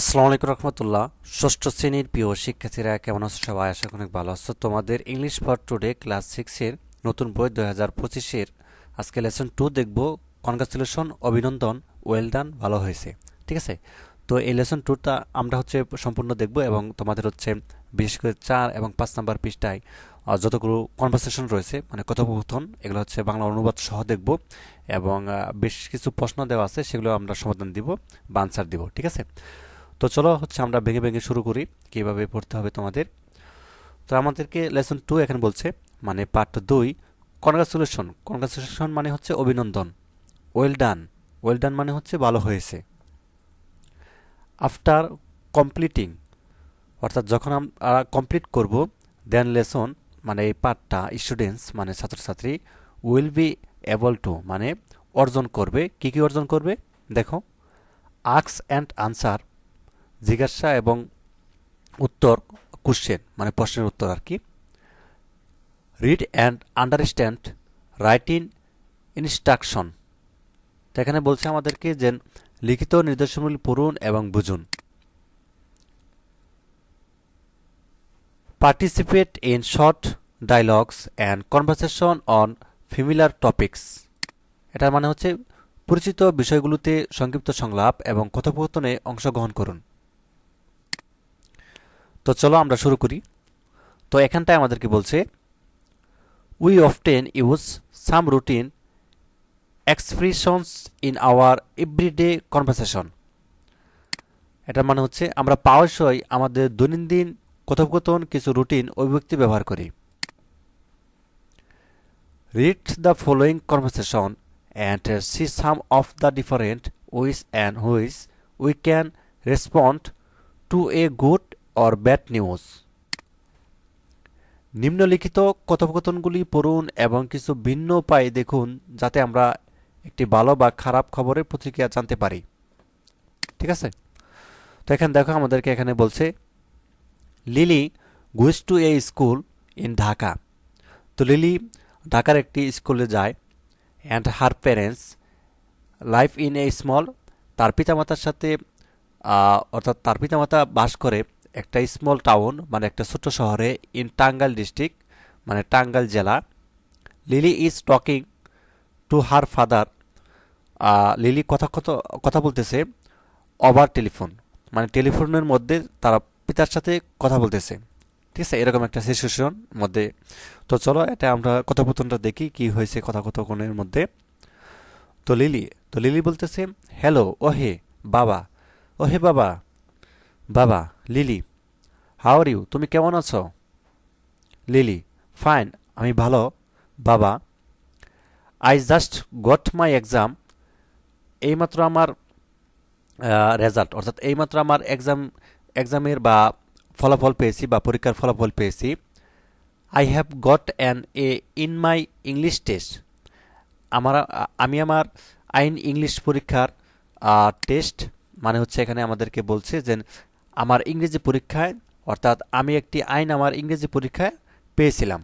আসসালামু আলাইকুম রহমতুল্লাহ। ষষ্ঠ শ্রেণির প্রিয় শিক্ষার্থীরা, কেমন আছো সবাই? আশা অনেক ভালো আছো। তোমাদের ইংলিশ ফর টুডে ক্লাস সিক্সের নতুন বই দুই হাজার পঁচিশের আজকে লেসন টু দেখব। কনগ্রাচুলেশন অভিনন্দন ওয়েল ডান ভালো হয়েছে। ঠিক আছে? তো এই লেসন টুটা আমরা হচ্ছে সম্পূর্ণ দেখব এবং তোমাদের হচ্ছে বিশেষ করে চার এবং পাঁচ নাম্বার পৃষ্ঠায় যতগুলো কনভারসেশন রয়েছে মানে কথোপকথন, এগুলো হচ্ছে বাংলা অনুবাদ সহ দেখব এবং বেশ কিছু প্রশ্ন দেওয়া আছে, সেগুলো আমরা সমাধান দিব বা আনসার দিব। ঠিক আছে? তো চলো হচ্ছে আমরা ভেঙে ভেঙে শুরু করি, কীভাবে পড়তে হবে তোমাদের। তো আমাদেরকে লেসন টু এখানে বলছে মানে পার্ট দুই কনগ্রাচুলেশন কনগ্রাচুলেশন মানে হচ্ছে অভিনন্দন। ওয়েল ডান ওয়েল ডান মানে হচ্ছে ভালো হয়েছে। আফটার কমপ্লিটিং অর্থাৎ যখন আমরা কমপ্লিট করব দেন লেসন মানে এই পার্টটা স্টুডেন্টস মানে ছাত্রছাত্রী উইল বি এবল টু মানে অর্জন করবে। কি কি অর্জন করবে? দেখো আক্স অ্যান্ড আনসার জিজ্ঞাসা এবং উত্তর কোশ্চেন মানে প্রশ্নের উত্তর আর কি। Read and understand writing instruction তো এখানে বলছে আমাদেরকে যে লিখিত নির্দেশনাবলী পড়ুন এবং বুঝুন। Participate in short dialogues and conversation on familiar topics এটার মানে হচ্ছে পরিচিত বিষয়গুলোতে সংক্ষিপ্ত সংলাপ এবং কথোপকথনে অংশগ্রহণ করুন। তো চলো আমরা শুরু করি। তো এখানটায় আমাদেরকে বলছে we often use some routine expressions in our everyday conversation এটার মানে হচ্ছে আমরা প্রায়শই আমাদের দৈনন্দিন কথোপকথন কিছু রুটিন অভিব্যক্তি ব্যবহার করি। Read the following conversation and see some of the different ways and ways we can respond to a good or bad news নিম্নলিখিত কথোপকথনগুলি পড়ুন এবং কিছু ভিন্ন উপায়ে দেখুন যাতে আমরা একটি ভালো বা খারাপ খবরের প্রতিক্রিয়া জানতে পারি। ঠিক আছে? তো এখানে দেখো আমাদেরকে এখানে বলছে, Lily goes to a school in Dhaka তো লিলি ঢাকার একটি স্কুলে যায় and her parents life in a small তার পিতামাতার সাথে অর্থাৎ তার পিতামাতা বাস করে একটা স্মল টাউন মানে একটা ছোট্ট শহরে ইন টাঙ্গাল ডিস্ট্রিক্ট মানে টাঙ্গাল জেলা। Lily is talking to her father Lily কথা কথা বলতেছে ওভার টেলিফোন মানে টেলিফোনের মধ্যে তারা পিতার সাথে কথা বলতেছে। ঠিক আছে, এরকম একটা সিচুয়েশন মধ্যে। তো চলো, এটা আমরা কথোপকথনটা দেখি কি হয়েছে কথোপকথনের মধ্যে। তো লিলি তো লিলি বলতেছে হ্যালো ওহে, বাবা ওহে বাবা। বাবা, লিলি আর ইউ তুমি কেমন আছো? লিলি ফাইন আমি ভালো। বাবা I just got my exam এইমাত্র আমার রেজাল্ট অর্থাৎ এইমাত্র আমার এক্সাম এক্সামের বা ফলাফল পেয়েছি বা পরীক্ষার ফলাফল পেয়েছি। I have got an A in my English test আমার, আমি আমার আইন ইংলিশ পরীক্ষার টেস্ট মানে হচ্ছে এখানে আমাদেরকে বলছে যে আমার ইংরেজি পরীক্ষায়, অর্থাৎ আমি একটি আইন আমার ইংরেজি পরীক্ষায় পেয়েছিলাম।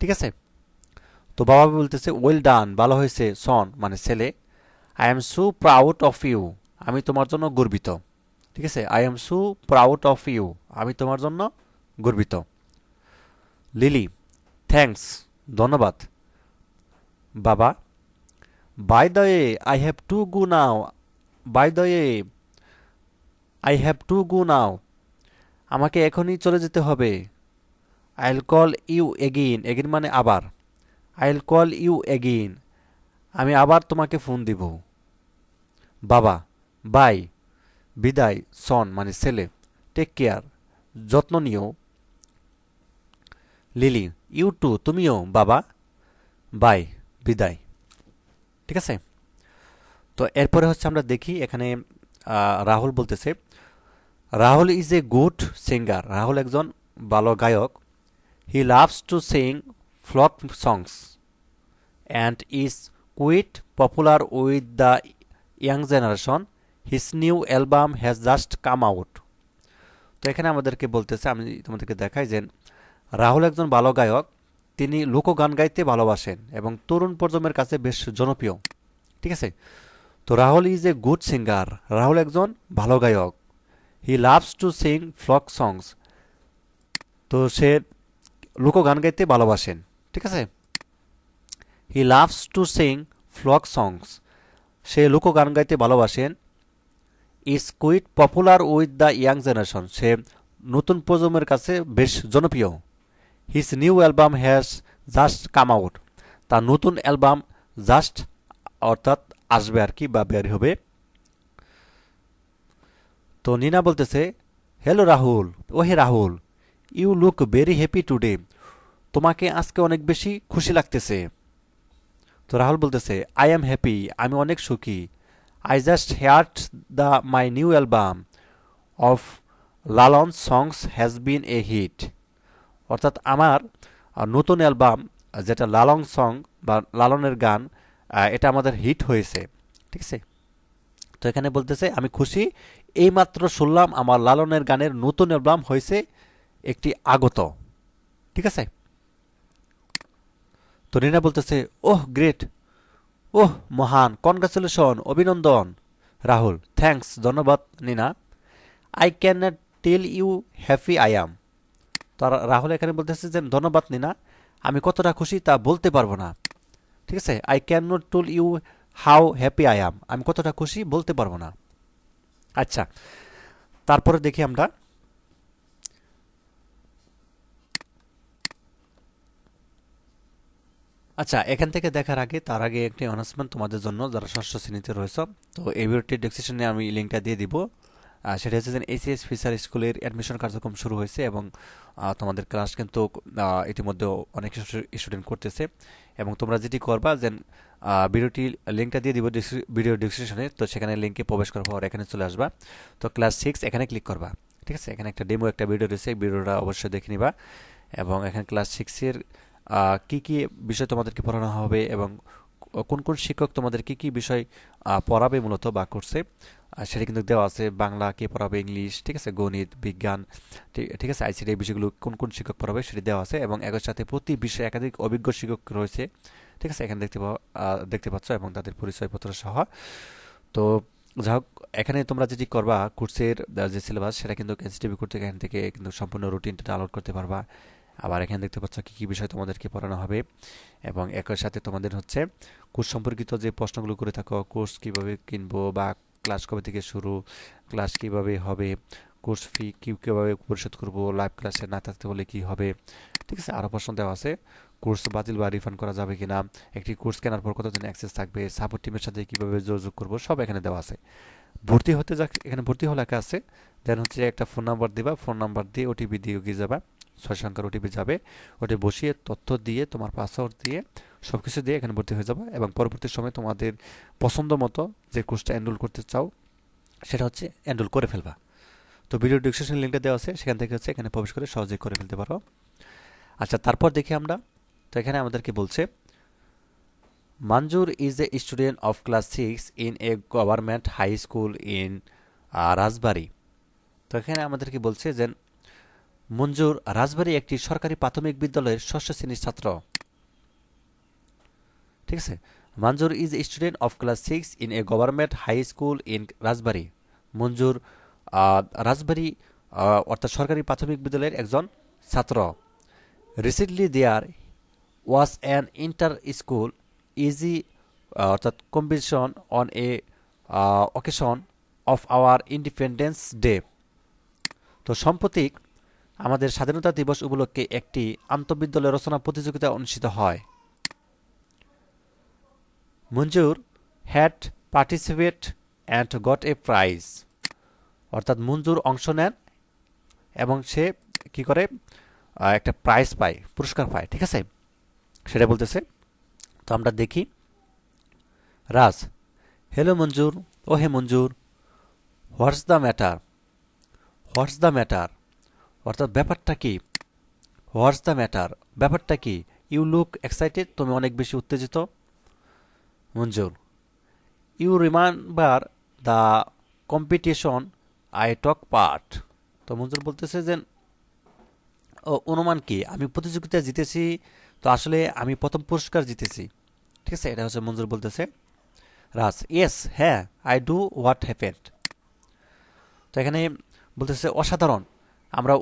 ঠিক আছে? তো বাবা বলতেছে ওয়েল ডান ভালো হয়েছে সন মানে ছেলে। I am so proud of you আমি তোমার জন্য গর্বিত। ঠিক আছে? I am so proud of you আমি তোমার জন্য গর্বিত। লিলি থ্যাঙ্কস ধন্যবাদ। বাবা by the I have to go now by the I have to go now আমাকে এখনই চলে যেতে হবে। I will call you again again মানে আবার। I will call you again আমি আবার তোমাকে ফোন দিব। বাবা বাই বিদায় সন মানে ছেলে। টেক কেয়ার যত্ন নিও। লিলি ইউ টু তুমিও, বাবা। বাই বিদায়। ঠিক আছে? তো এরপরে হচ্ছে আমরা দেখি, এখানে রাহুল বলতেছে Rahul is a good singer Rahul একজন ভালো গায়ক. He loves to sing folk songs and is quite popular with the young generation his new album has just come out তো এখানে আমাদেরকে বলতেছে, আমি তোমাদেরকে দেখাই যে রাহুল একজন ভালো গায়ক। তিনি লোকগান গাইতে ভালোবাসেন এবং তরুণ প্রজন্মের কাছে বেশ জনপ্রিয়। ঠিক আছে? তো Rahul is a good singer Rahul একজন ভালো গায়ক। He loves to sing folk songs তো সে লোকগান গাইতে ভালোবাসেন, ঠিক আছে? He loves to sing folk songs সে লোকগান গাইতে ভালোবাসেন। Is quite popular with the young generation সে নতুন প্রজন্মের কাছে বেশ জনপ্রিয়। His new album has just come out তার নতুন অ্যালবাম জাস্ট অর্থাৎ আসবে আর কি বা বের হবে। তো নিনা বলতেছে hello Rahul. Oh hey Rahul you look very happy today তোমাকে আজকে অনেক বেশি খুশি লাগতেছে। তো রাহুল বলতেছে আই এম হ্যাপি আমি অনেক সুখী। I just heard the my new album of Lalon songs has been a hit অর্থাৎ আমার নতুন অ্যালবাম যেটা লালন সং বা লালনের গান এটা আমাদের হিট হয়েছে। ঠিক আছে? তো এখানে বলতেছে, আমি খুশি এইমাত্র শুনলাম আমার লালনের গানের নতুন অ্যালবাম হয়েছে একটি আগত। ঠিক আছে? তো রিনা বলতেছে, ওহ, গ্রেট। ওহ, মহান। কনগ্রাচুলেশন, অভিনন্দন। রাহুল থ্যাংকস ধন্যবাদ Nina I can tell you happy I am তো রাহুল এখানে বলতেছে যে, ধন্যবাদ নিনা আমি কতটা খুশি তা বলতে পারব না। ঠিক আছে? I can not tell you how happy I am আমি কতটা খুশি বলতে পারব না। আচ্ছা তারপরে দেখি আমরা। আচ্ছা এখান থেকে দেখার আগে, তার আগে একটি অ্যানাউন্সমেন্ট তোমাদের জন্য, যারা ষষ্ঠ শ্রেণীতে রয়েছে, তো এই ভিডিওটি আমি লিঙ্কটা দিয়ে দিব। সেটা হচ্ছে যে এসিএস ফিসার স্কুলের অ্যাডমিশন কার্যক্রম শুরু হয়েছে এবং তোমাদের ক্লাস কিন্তু ইতিমধ্যে অনেক স্টুডেন্ট করতেছে। এবং তোমরা যেটি করবা যে ভিডিওটি লিঙ্কটা দিয়ে দিব ভিডিও ডিসক্রিপশনে তো সেখানে লিঙ্কে প্রবেশ করার পর এখানে চলে আসবা। তো ক্লাস সিক্স এখানে ক্লিক করবা, ঠিক আছে? এখানে একটা ডেমো একটা ভিডিও রয়েছে ভিডিওটা অবশ্যই দেখে নিবা। এবং এখানে ক্লাস সিক্সের কী কী বিষয় তোমাদেরকে পড়ানো হবে এবং কোন কোন শিক্ষক তোমাদের কি বিষয় পড়াবে মূলত বা করছে? সেটা কিন্তু দেওয়া আছে, বাংলা কে পড়াবে, ইংলিশ, ঠিক আছে, গণিত, বিজ্ঞান, ঠিক আছে আইসিডি এই বিষয়গুলো কোন কোন শিক্ষক পড়াবে সেটি দেওয়া আছে এবং একই সাথে প্রতি বিষয়ে একাধিক অভিজ্ঞ শিক্ষক রয়েছে, ঠিক আছে, এখানে দেখতে দেখতে পাচ্ছ এবং তাদের পরিচয়পত্র সহ। তো যাই হোক, এখানে তোমরা যেটি করবা, কোর্সের যে সিলেবাস সেটা কিন্তু এনসিটিভি করতে এখান থেকে কিন্তু সম্পূর্ণ রুটিনটা ডাউনলোড করতে পারবা। আবার এখানে দেখতে পাচ্ছ কী কী বিষয় তোমাদেরকে পড়ানো হবে। এবং একই সাথে তোমাদের হচ্ছে কোর্স সম্পর্কিত যে প্রশ্নগুলো করে থাকো কোর্স কীভাবে কিনবো বা ক্লাস কবে থেকে শুরু, ক্লাস কীভাবে হবে কোর্স ফি কী, কীভাবে পরিশোধ করব, লাইভ ক্লাসে না থাকতে বলে কী হবে, ঠিক আছে আরও প্রশ্ন দেওয়া আছে। কোর্স বাতিল বা রিফান্ড করা যাবে কি না একটি কোর্স কেনার পর কতদিন অ্যাক্সেস থাকবে সাপোর্ট টিমের সাথে কীভাবে যোগাযোগ করব, সব এখানে দেওয়া আছে। ভর্তি হতে যা এখানে ভর্তি হওয়া লেখা আছে। দেন হচ্ছে একটা ফোন নাম্বার দিবা ফোন নাম্বার দিয়ে ওটিপি দিয়ে গিয়ে যাবা। ছয় সংখ্যার ওটিপি যাবে। ওটি বসিয়ে তথ্য দিয়ে, তোমার পাসওয়ার্ড দিয়ে সব কিছু দিয়ে এখানে ভর্তি হয়ে যাবে এবং পরবর্তী সময় তোমাদের পছন্দ মতো যে কোর্সটা এনরোল করতে চাও, সেটা হচ্ছে এনরোল করে ফেলবা। তো ভিডিও ডিসক্রিপশন লিঙ্কটা দেওয়া আছে, সেখান থেকে হচ্ছে এখানে প্রবেশ করে সহজেই করে ফেলতে পারো। আচ্ছা তারপর দেখি আমরা। তো এখানে আমাদেরকে বলছে? Manzur is a student of class six in a government high school in Rajbari. তো এখানে আমাদেরকে বলছে যে মঞ্জুর রাজবাড়ি একটি সরকারি প্রাথমিক বিদ্যালয়ের ষষ্ঠ শ্রেণির ছাত্র। ঠিক আছে? Manzur is student of class six in a government high school in Rajbari. Manzur Rajbari অর্থাৎ সরকারি প্রাথমিক বিদ্যালয়ের একজন ছাত্র। Recently there was an inter school essay অর্থাৎ competition on a occasion of our independence day তো সম্প্রতিক আমাদের স্বাধীনতা দিবস উপলক্ষে একটি আন্তঃবিদ্যালয় রচনা প্রতিযোগিতা অনুষ্ঠিত হয়। Manzur had participate, and got a prize. অর্থাৎ মঞ্জুর অংশ নেন এবং সে কি করে? একটা প্রাইজ পায়, পুরস্কার পায়, ঠিক আছে? সেটা বলতেছে। তো আমরা দেখি। Raj, hello Manzur oh hey Manzur, what's the matter? What's the matter? অর্থাৎ ব্যাপারটা কি? হোয়াটস দ্য ম্যাটার ব্যাপারটা কি? ইউ লুক এক্সাইটেড তুমি অনেক বেশি উত্তেজিত? Manzur. You remember the competition I took part তো মঞ্জুর বলতেছে যে, ও, অনুমান কি? আমি প্রতিযোগিতায় জিতেছি, তো আসলে আমি প্রথম পুরস্কার জিতেছি। ঠিক আছে, এটা হচ্ছে মঞ্জুর বলতেছে। রাস ইয়েস হ্যাঁ আই ডু হোয়াট হ্যাপেন্ড তো এখানে বলতেছে, অসাধারণ। আমরা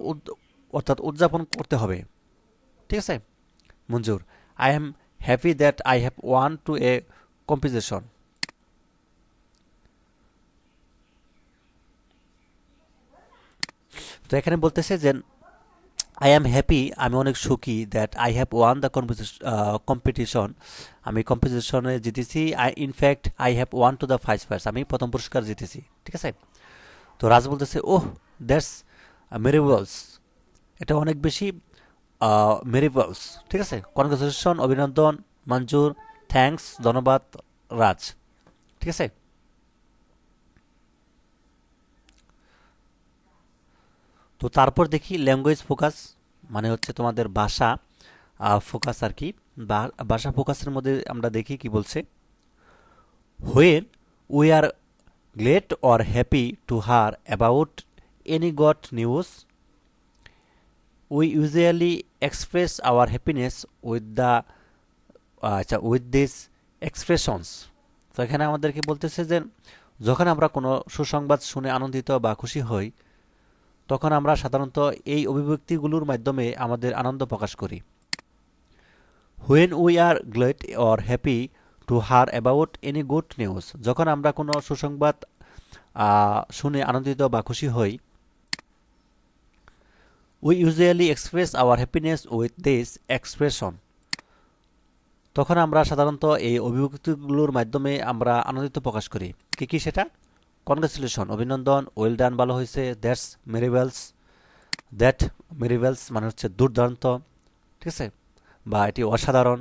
অর্থাৎ উদযাপন করতে হবে। ঠিক আছে? Manzur I am happy that I have won to a competition তো এখানে বলতেছে যে আই অ্যাম হ্যাপি আমি অনেক সুখী that I have won the competition আমি কম্পিটিশনে জিতেছি I in fact I have won to the five আমি প্রথম পুরস্কার জিতেছি। ঠিক আছে? তো রাজ বলতেছে, ওহ দ্যাটস মেরিবলস এটা অনেক বেশি মেরিবলস ঠিক আছে? কনগ্রেচুলেশন, অভিনন্দন, মঞ্জুর, থ্যাঙ্কস, ধন্যবাদ, রাজ, ঠিক আছে? তো তারপর দেখি ল্যাঙ্গুয়েজ ফোকাস মানে হচ্ছে তোমাদের ভাষা ফোকাস আর কি। ভাষা ফোকাসের মধ্যে আমরা দেখি কি বলছে? When we are glad or happy to hear about any good news we usually express our happiness with the আচ্ছা উইথ দিস এক্সপ্রেশনস তো এখানে আমাদেরকে বলতেছে যে, যখন আমরা কোনো সুসংবাদ শুনে আনন্দিত বা খুশি হই, তখন আমরা সাধারণত এই অভিব্যক্তিগুলোর মাধ্যমে আমাদের আনন্দ প্রকাশ করি। When we are glad or happy to hear about any good news যখন আমরা কোনো সুসংবাদ শুনে আনন্দিত বা খুশি হই we usually express our happiness with this expression তখন আমরা সাধারণত এই অভিব্যক্তিগুলোর মাধ্যমে আমরা আনন্দিত প্রকাশ করি। কি কি সেটা? কনগ্রেচুলেশন অভিনন্দন ওয়েল ডান ভালো হয়েছে দ্যাটস মেরিভেলস দ্যাট মেরিভেলস মানে হচ্ছে দুর্দান্ত, ঠিক আছে? বা এটি অসাধারণ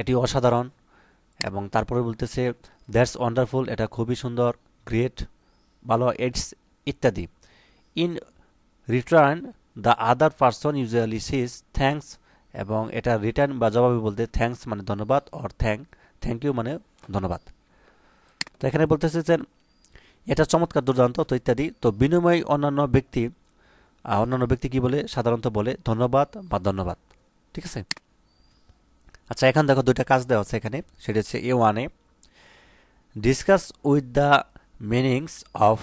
এটি অসাধারণ, এবং তারপরে বলতেছে দ্যাটস ওয়ান্ডারফুল এটা খুবই সুন্দর গ্রেট ভালো এডস ইত্যাদি। In return the other person usually says thanks এবং এটা রিটার্ন বা জবাবে বলতে থ্যাঙ্কস মানে ধন্যবাদ অর থ্যাঙ্ক থ্যাংক ইউ মানে ধন্যবাদ। তো এখানে বলতেছে যে এটা চমৎকার দুর্দান্ত, তো ইত্যাদি। তো বিনিময় অন্যান্য ব্যক্তি অন্যান্য ব্যক্তি কি বলে? সাধারণত বলে ধন্যবাদ বা ধন্যবাদ। ঠিক আছে? আচ্ছা এখানে দেখো দুইটা কাজ দেওয়া আছে এখানে। সেটা হচ্ছে এ ওয়ানে discuss with the meanings of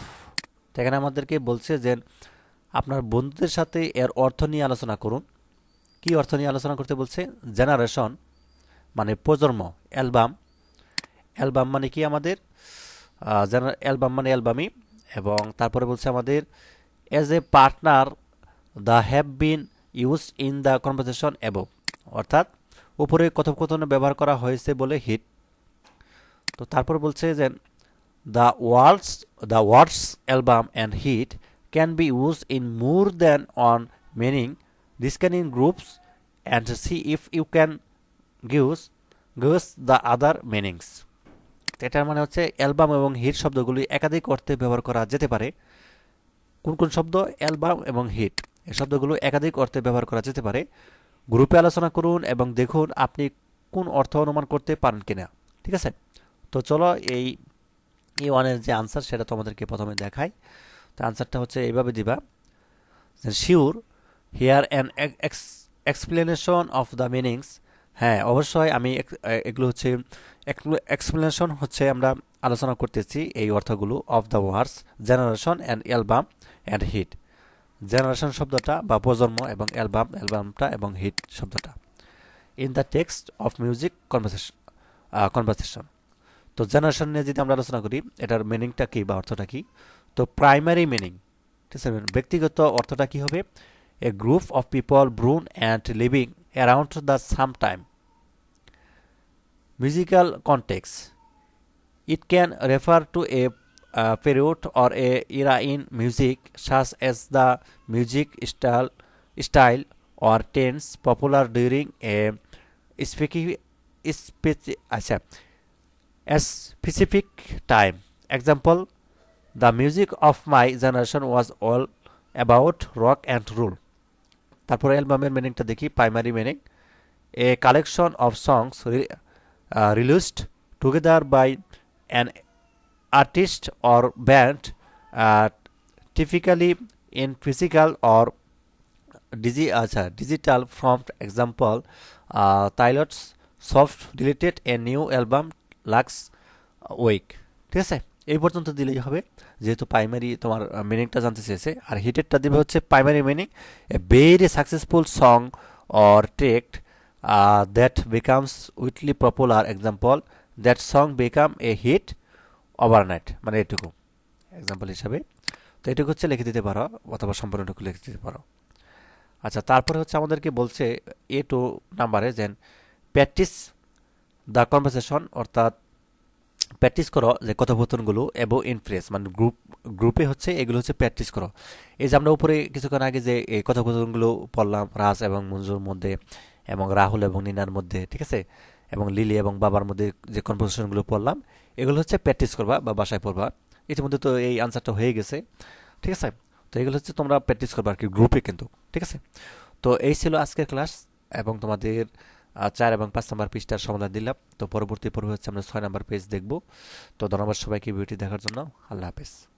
এখানে আমাদেরকে বলছে যে আপনার বন্ধুদের সাথে এর অর্থ নিয়ে আলোচনা করুন। কি অর্থ নিয়ে আলোচনা করতে বলছে? জেনারেশন মানে প্রজন্ম, অ্যালবাম। অ্যালবাম মানে কি আমাদের? জেনার অ্যালবাম মানে অ্যালবামই। এবং তারপরে বলছে আমাদের as a partner the have been use in the conversation above অর্থাৎ, উপরে কথোপকথনে ব্যবহার করা হয়েছে বলে হিট তো তারপর বলছে যে the words the words album and hit can be use in more than on meaning this can in groups and see if you can guess guess the other meanings এটার মানে হচ্ছে অ্যালবাম এবং hit শব্দগুলি একাধিক অর্থে ব্যবহার করা যেতে পারে। কোন কোন শব্দ অ্যালবাম এবং হিট এই শব্দগুলো একাধিক অর্থে ব্যবহার করা যেতে পারে। গ্রুপে আলোচনা করুন এবং দেখুন আপনি কোন অর্থ অনুমান করতে পারেন কিনা। ঠিক আছে? তো চলো এই ওয়ানের যে আনসার সেটা তোমাদেরকে প্রথমে দেখাই। তো আনসারটা হচ্ছে এইভাবে দিবা sure here an explanation of the meanings হ্যাঁ অবশ্যই আমি এগুলো হচ্ছে এক্সপ্লেনেশন হচ্ছে আমরা আলোচনা করতেছি এই অর্থগুলো of the words generation and album and hit generation শব্দটা বা প্রজন্ম এবং অ্যালবাম অ্যালবামটা এবং হিট শব্দটা। In the text of music conversation conversation তো জেনারেশন নিয়ে যদি আমরা আলোচনা করি, এটার মিনিংটা কী বা অর্থটা কি? তো প্রাইমারি মিনিং ঠিক আছে ব্যক্তিগত অর্থটা কি হবে a group of people born and living around the same time context. It can refer to a uh, period or a era in music such as the music style, style or tense popular during a specific, speci- আচ্ছা, specific time. Example, the music of my generation was all about rock and roll তারপরে অ্যালবামের মিনিংটা দেখি primary meaning a collection of songs released together by an artist or band typically in physical or digi আচ্ছা digital from example টাইলটস soft released a new album লাক্স week ঠিক আছে? এই পর্যন্ত দিলেই হবে। যেহেতু প্রাইমারি তোমার মিনিংটা জানতে চেয়েছে, আর হিটেডটা দিবে হচ্ছে primary meaning a very successful song or text that becomes widely popular example that song become a hit overnight মানে এটুকু এক্সাম্পল হিসাবে। তো এটুকু হচ্ছে লিখে দিতে পারো, অথবা সম্পূর্ণটুকু লিখে দিতে পারো। আচ্ছা তারপরে হচ্ছে আমাদেরকে বলছে এ টু নাম্বারে যেন প্র্যাকটিস দ্য কনভারসেশন অর্থাৎ প্র্যাকটিস করো যে কথোপকথনগুলো এবং ইনফ্রেস মানে গ্রুপ গ্রুপে হচ্ছে এগুলো হচ্ছে প্র্যাকটিস করো। এই যে আমরা উপরে কিছুক্ষণ আগে যে এই কথোপকথনগুলো পড়লাম, রাজ এবং মঞ্জুর মধ্যে এবং রাহুল এবং নিনার মধ্যে, ঠিক আছে? এবং লিলি এবং বাবার মধ্যে যে কনভারসেশনগুলো পড়লাম, এগুলো হচ্ছে প্র্যাকটিস করবা বা বাসায় পড়বা। ইতিমধ্যে তো এই আনসারটা হয়ে গেছে, ঠিক আছে? তো এগুলো হচ্ছে তোমরা প্র্যাকটিস করবা আর কি গ্রুপে কিন্তু, ঠিক আছে? তো এই ছিল আজকের ক্লাস এবং তোমাদের চার এবং পাঁচ নাম্বার পেজটার সমাধান দিলাম। তো পরবর্তী পর্বে হচ্ছে আমরা ছয় নাম্বার পেজ দেখব। তো ধন্যবাদ সবাইকে ভিডিওটি দেখার জন্য। আল্লাহ হাফেজ।